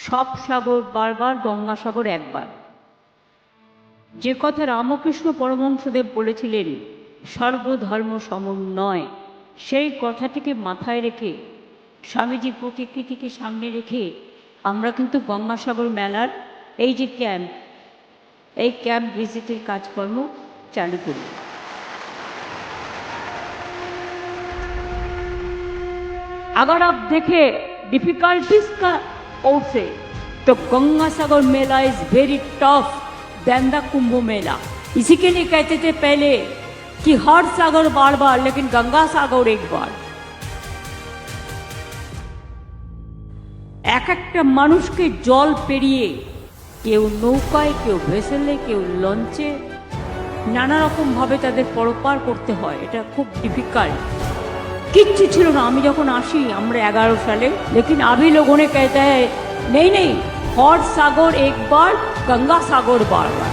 সব সাগর বারবার গঙ্গাসাগর একবার যে কথা রামকৃষ্ণ পরমহংসদেব বলেছিলেন সর্বধর্ম সমন্বয় সেই কথাটিকে মাথায় রেখে স্বামীজি প্রতিকৃতিকে সামনে রেখে আমরা কিন্তু গঙ্গাসাগর মেলার এই যে ক্যাম্প এই ক্যাম্প ভিজিটের কাজকর্ম চালু করি अगर आप देखें डिफिकल्टीज का ओर से तो Ganga Sagar mela is very tough than the Kumbh Mela इसी के लिए कहते थे पहले कि हर सागर बार बार लेकिन गंगा सागर एक बार এক একটা মানুষকে জল পেরিয়ে কেউ নৌকায় কেউ ভেসেলে কেউ লঞ্চে নানা রকমভাবে তাদের পরপার করতে হয় এটা খুব ডিফিকাল্ট কিচ্ছু ছিল না আমি যখন আসি আমরা এগারো সালে लेकिन अभी लोगों ने कहता है नहीं नहीं हर सागर एक बार गंगा सागर बार बार